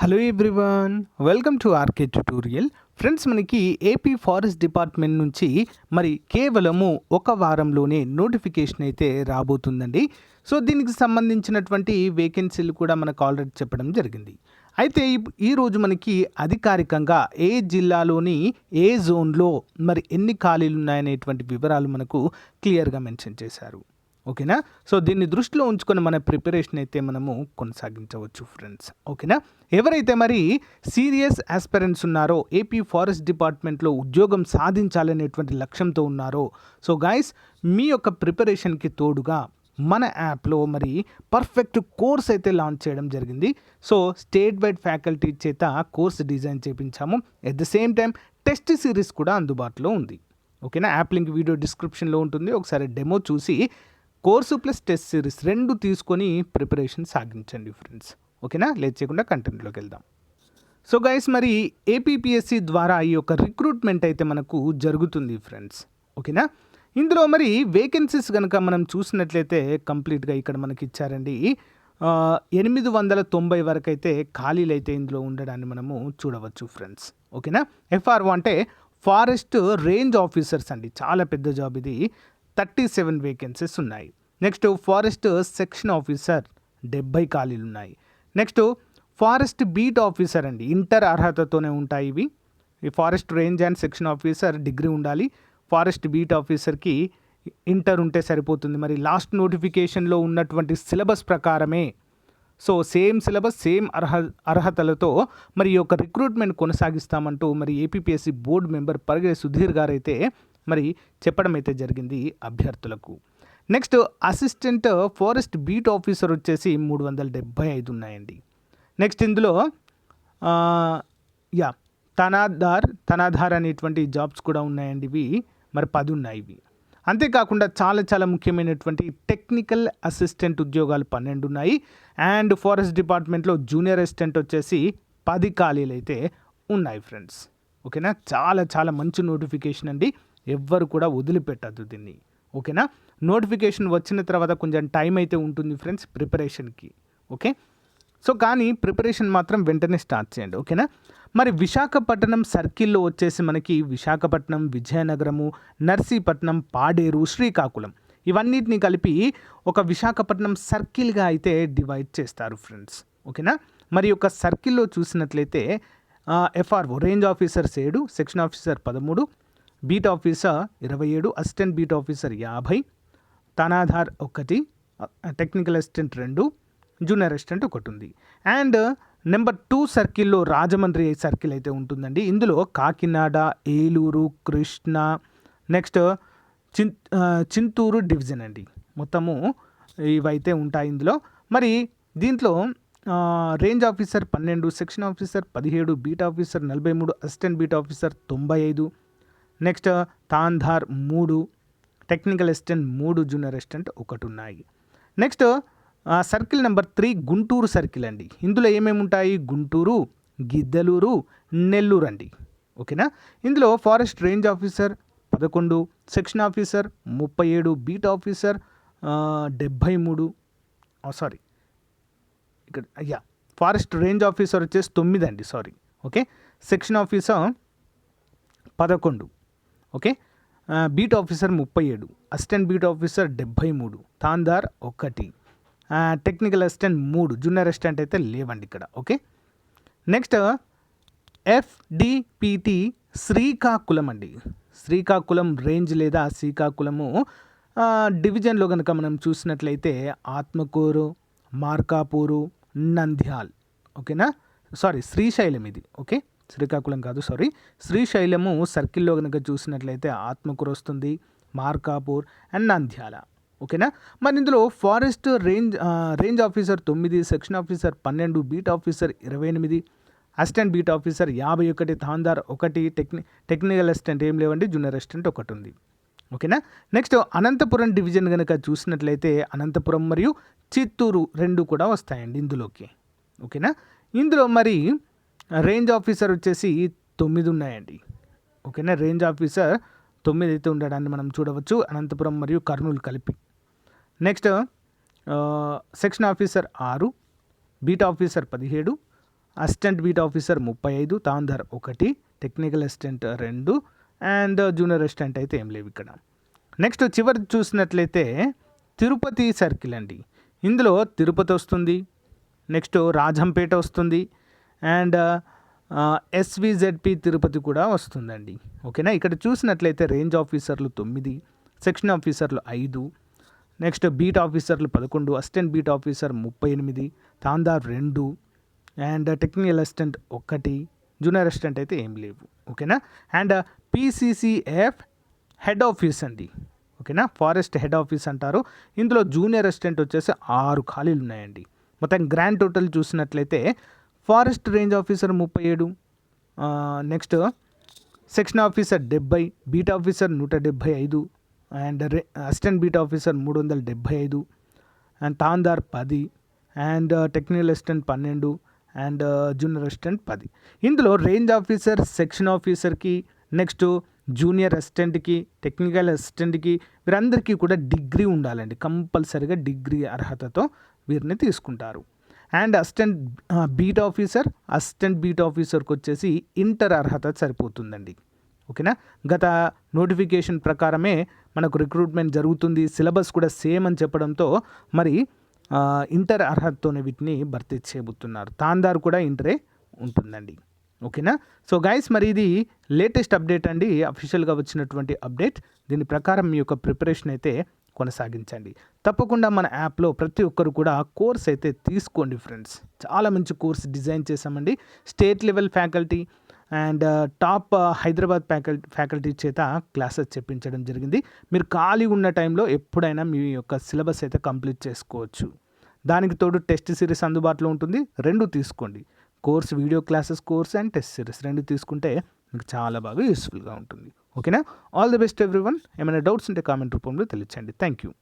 Hello everyone welcome to RK tutorial friends మనకి AP forest department నుంచి మరి కేవలము ఒక వారంలోనే నోటిఫికేషన్ అయితే రాబోతుందండి. సో దీనికి సంబంధించినటువంటి వేకెన్సీలు కూడా మనకు ఆల్రెడీ చెప్పడం జరిగింది. అయితే ఈ- ఈరోజు మనకి అధికారికంగా ఏ జిల్లాలోని ఏ జోన్లో మరి ఎన్ని ఖాళీలు ఉన్నాయనేటువంటి వివరాలు మనకు క్లియర్గా మెన్షన్ చేశారు. ఓకేనా? సో దీన్ని దృష్టిలో ఉంచుకొని మన ప్రిపరేషన్ అయితే మనము కొనసాగించవచ్చు ఫ్రెండ్స్. ఓకేనా? ఎవరైతే మరి సీరియస్ ఆస్పిరెంట్స్ ఉన్నారో ఏపీ ఫారెస్ట్ డిపార్ట్మెంట్లో ఉద్యోగం సాధించాలనేటువంటి లక్ష్యంతో ఉన్నారో సో గాయస్ మీ యొక్క ప్రిపరేషన్కి తోడుగా మన యాప్లో మరి పర్ఫెక్ట్ కోర్స్ అయితే లాంచ్ చేయడం జరిగింది. సో స్టేట్ వైడ్ ఫ్యాకల్టీ చేత course design చేపించాము. At the same time test series కూడా అందుబాటులో ఉంది. ఓకేనా? యాప్ లింక్ వీడియో డిస్క్రిప్షన్లో ఉంటుంది. ఒకసారి డెమో చూసి కోర్సు ప్లస్ టెస్ట్ సిరీస్ రెండు తీసుకొని ప్రిపరేషన్ సాగించండి ఫ్రెండ్స్. ఓకేనా? లేట్ చేయకుండా కంటెంట్లోకి వెళ్దాం. సో గైస్ మరి ఏపీపీఎస్సి ద్వారా ఈ యొక్క రిక్రూట్మెంట్ అయితే మనకు జరుగుతుంది ఫ్రెండ్స్. ఓకేనా? ఇందులో మరి వేకెన్సీస్ కనుక మనం చూసినట్లయితే కంప్లీట్గా ఇక్కడ మనకి ఇచ్చారండి. ఎనిమిది వందల తొంభై వరకు అయితే ఖాళీలు అయితే ఇందులో ఉండడాన్ని మనము చూడవచ్చు ఫ్రెండ్స్. ఓకేనా? ఎఫ్ఆర్ఓ అంటే ఫారెస్ట్ రేంజ్ ఆఫీసర్స్ అండి. చాలా పెద్ద జాబ్ ఇది. థర్టీ సెవెన్ వేకెన్సీస్ ఉన్నాయి. నెక్స్ట్ ఫారెస్ట్ సెక్షన్ ఆఫీసర్ డెబ్బై ఖాళీలు ఉన్నాయి నెక్స్ట్ ఫారెస్ట్ బీట్ ఆఫీసర్ అండి ఇంటర్ అర్హతతోనే ఉంటాయి ఇవి. ఈ forest range and section officer degree ఉండాలి. ఫారెస్ట్ బీట్ ఆఫీసర్కి ఇంటర్ ఉంటే సరిపోతుంది. మరి లాస్ట్ నోటిఫికేషన్లో ఉన్నటువంటి సిలబస్ ప్రకారమే. సో సేమ్ సిలబస్ సేమ్ అర్హ అర్హతలతో మరి ఈ యొక్క రిక్రూట్మెంట్ కొనసాగిస్తామంటూ మరి APPSC board member Parige Sudheer గారు అయితే మరి చెప్పడం అయితే జరిగింది అభ్యర్థులకు. Next assistant forest beat officer వచ్చేసి మూడు వందల డెబ్బై ఐదు ఉన్నాయండి. నెక్స్ట్ ఇందులో యా తనాధార్ తనాధార్ అనేటువంటి జాబ్స్ కూడా ఉన్నాయండి ఇవి. మరి పది ఉన్నాయి ఇవి. అంతేకాకుండా చాలా చాలా ముఖ్యమైనటువంటి టెక్నికల్ అసిస్టెంట్ ఉద్యోగాలు పన్నెండు ఉన్నాయి. అండ్ ఫారెస్ట్ డిపార్ట్మెంట్లో జూనియర్ అసిస్టెంట్ వచ్చేసి పది ఖాళీలు అయితే ఉన్నాయి ఫ్రెండ్స్. ఓకేనా? చాలా చాలా మంచి నోటిఫికేషన్ అండి. ఎవ్వరు కూడా వదిలిపెట్టద్దు దీన్ని. ఓకేనా? నోటిఫికేషన్ వచ్చిన తర్వాత కొంచెం టైం అయితే ఉంటుంది ఫ్రెండ్స్ ప్రిపరేషన్కి ఓకే? సో కానీ ప్రిపరేషన్ మాత్రం వెంటనే స్టార్ట్ చేయండి. ఓకేనా? మరి విశాఖపట్నం సర్కిల్లో వచ్చేసి మనకి విశాఖపట్నం విజయనగరము నర్సీపట్నం పాడేరు శ్రీకాకుళం ఇవన్నిటిని కలిపి ఒక విశాఖపట్నం సర్కిల్గా అయితే డివైడ్ చేస్తారు ఫ్రెండ్స్ ఓకేనా? మరి ఒక సర్కిల్లో చూసినట్లయితే ఎఫ్ఆర్ఓ రేంజ్ ఆఫీసర్స్ ఏడు సెక్షన్ ఆఫీసర్ పదమూడు బీట్ ఆఫీసర్ ఇరవై ఏడు అసిస్టెంట్ బీట్ ఆఫీసర్ యాభై తనాధార్ ఒకటి టెక్నికల్ అసిస్టెంట్ రెండు జూనియర్ అసిస్టెంట్ ఒకటి ఉంది అండ్ నెంబర్ టూ సర్కిల్లో రాజమండ్రి సర్కిల్ అయితే ఉంటుందండి. ఇందులో కాకినాడ ఏలూరు కృష్ణ నెక్స్ట్ చిన్ చింతూరు డివిజన్ అండి. మొత్తము ఇవైతే ఉంటాయి ఇందులో. మరి దీంట్లో రేంజ్ ఆఫీసర్ పన్నెండు సెక్షన్ ఆఫీసర్ పదిహేడు బీట్ ఆఫీసర్ నలభై మూడు అసిస్టెంట్ బీట్ ఆఫీసర్ తొంభై ఐదు నెక్స్ట్ తాంధార్ మూడు టెక్నికల్ అసిస్టెంట్ మూడు జూనియర్ అసిస్టెంట్ ఒకటి ఉన్నాయి next circle number three Guntur circle అండి. ఇందులో ఏమేమి ఉంటాయి? గుంటూరు గిద్దలూరు నెల్లూరు అండి. ఓకేనా? ఇందులో ఫారెస్ట్ రేంజ్ ఆఫీసర్ పదకొండు సెక్షన్ ఆఫీసర్ ముప్పై ఏడు బీట్ ఆఫీసర్ డెబ్భై మూడు సారీ. ఇక్కడ అయ్యా ఫారెస్ట్ రేంజ్ ఆఫీసర్ వచ్చేసి తొమ్మిది అండి సారీ. ఓకే? సెక్షన్ ఆఫీసర్ పదకొండు. ఓకే? బీట్ ఆఫీసర్ ముప్పై ఏడు అసిస్టెంట్ బీట్ ఆఫీసర్ డెబ్భై మూడు తాందార్ ఒకటి టెక్నికల్ అసిస్టెంట్ మూడు జూనియర్ అసిస్టెంట్ అయితే లేవండి ఇక్కడ ఓకే? నెక్స్ట్ ఎఫ్డిపిటి శ్రీకాకుళం అండి. శ్రీకాకుళం రేంజ్ లేదా శ్రీకాకుళము డివిజన్లో కనుక మనం చూసినట్లయితే ఆత్మకూరు మార్కాపూరు నంద్యాల్ ఓకేనా? సారీ శ్రీశైలం ఇది ఓకే? శ్రీకాకుళం కాదు సారీ శ్రీశైలము సర్కిల్లో కనుక చూసినట్లయితే ఆత్మకూరు వస్తుంది మార్కాపూర్ అండ్ నంద్యాల. ఓకేనా? మరి ఇందులో ఫారెస్ట్ రేంజ్ రేంజ్ ఆఫీసర్ తొమ్మిది సెక్షన్ ఆఫీసర్ పన్నెండు బీట్ ఆఫీసర్ ఇరవై ఎనిమిది అసిస్టెంట్ బీట్ ఆఫీసర్ యాభై ఒకటి థాందార్ ఒకటి టెక్ని టెక్నికల్ అసిస్టెంట్ ఏం లేవండి జూనియర్ అసిస్టెంట్ ఒకటి ఉంది ఓకేనా? నెక్స్ట్ అనంతపురం డివిజన్ కనుక చూసినట్లయితే అనంతపురం మరియు చిత్తూరు రెండు కూడా వస్తాయండి ఇందులోకి. ఓకేనా? ఇందులో మరి రేంజ్ ఆఫీసర్ వచ్చేసి తొమ్మిది ఉన్నాయండి. ఓకేనా? రేంజ్ ఆఫీసర్ తొమ్మిది అయితే ఉండడాన్ని మనం చూడవచ్చు. అనంతపురం మరియు కర్నూలు కలిపి. నెక్స్ట్ సెక్షన్ ఆఫీసర్ ఆరు బీట్ ఆఫీసర్ పదిహేడు అసిస్టెంట్ బీట్ ఆఫీసర్ ముప్పై ఐదు తాందర్ ఒకటి టెక్నికల్ అసిస్టెంట్ రెండు అండ్ జూనియర్ అసిస్టెంట్ అయితే ఏం లేవు ఇక్కడ. నెక్స్ట్ చివరి చూసినట్లయితే తిరుపతి సర్కిల్ అండి. ఇందులో తిరుపతి వస్తుంది. నెక్స్ట్ రాజంపేట వస్తుంది. అండ్ ఎస్విజెడ్పి తిరుపతి కూడా వస్తుందండి. ఓకేనా? ఇక్కడ చూసినట్లయితే రేంజ్ ఆఫీసర్లు తొమ్మిది సెక్షన్ ఆఫీసర్లు ఐదు నెక్స్ట్ బీట్ ఆఫీసర్లు పదకొండు అసిస్టెంట్ బీట్ ఆఫీసర్ ముప్పై ఎనిమిది తాందార్ రెండు అండ్ టెక్నికల్ అసిస్టెంట్ ఒకటి జూనియర్ అసిస్టెంట్ అయితే ఏం లేవు. ఓకేనా? అండ్ పీసీసీఎఫ్ హెడ్ ఆఫీస్ అండి. ఓకేనా? ఫారెస్ట్ హెడ్ ఆఫీస్ అంటారు. ఇందులో జూనియర్ అసిస్టెంట్ వచ్చేసి ఆరు ఖాళీలు ఉన్నాయండి. మొత్తం గ్రాండ్ టోటల్ చూసినట్లయితే ఫారెస్ట్ రేంజ్ ఆఫీసర్ ముప్పై ఏడు నెక్స్ట్ సెక్షన్ ఆఫీసర్ డెబ్బై బీట్ ఆఫీసర్ నూట డెబ్భై ఐదు అండ్ రే అసిస్టెంట్ బీట్ ఆఫీసర్ మూడు వందల డెబ్భై ఐదు అండ్ తాందార్ పది అండ్ టెక్నికల్ అసిస్టెంట్ పన్నెండు అండ్ జూనియర్ అసిస్టెంట్ పది. ఇందులో రేంజ్ ఆఫీసర్ సెక్షన్ ఆఫీసర్కి నెక్స్ట్ జూనియర్ అసిస్టెంట్కి టెక్నికల్ అసిస్టెంట్కి వీరందరికీ కూడా డిగ్రీ ఉండాలండి. కంపల్సరిగా డిగ్రీ అర్హతతో వీరిని తీసుకుంటారు. And assistant beat officer assistant beat ఆఫీసర్కి వచ్చేసి ఇంటర్ అర్హత సరిపోతుందండి. ఓకేనా? గత నోటిఫికేషన్ ప్రకారమే మనకు రిక్రూట్మెంట్ జరుగుతుంది సిలబస్ కూడా సేమ్ అని చెప్పడంతో మరి ఇంటర్ అర్హతతోనే వీటిని భర్తీ చేయబోతున్నారు. తాందార్ కూడా ఇంటరే ఉంటుందండి. ఓకేనా? సో గైస్ మరి ఇది లేటెస్ట్ అప్డేట్ అండి. అఫీషియల్గా వచ్చినటువంటి అప్డేట్. దీని ప్రకారం మీ యొక్క ప్రిపరేషన్ అయితే కొనసాగించండి. తప్పకుండా మన యాప్లో ప్రతి ఒక్కరు కూడా కోర్స్ అయితే తీసుకోండి ఫ్రెండ్స్. చాలా మంచి కోర్స్ డిజైన్ చేశామండి. State level faculty and top Hyderabad faculty faculty చేత క్లాసెస్ చెప్పించడం జరిగింది. మీరు ఖాళీ ఉన్న టైంలో ఎప్పుడైనా మీ యొక్క సిలబస్ అయితే కంప్లీట్ చేసుకోవచ్చు. దానికి తోడు టెస్ట్ సిరీస్ అందుబాటులో ఉంటుంది. రెండు తీసుకోండి. Course video classes course and test series రెండు తీసుకుంటే మీకు చాలా బాగా యూస్ఫుల్గా ఉంటుంది. ఓకేనా? All the best everyone ఏమైనా డౌట్స్ ఉంటే కామెంట్ రూపంలో తెలియచండి థ్యాంక్ యూ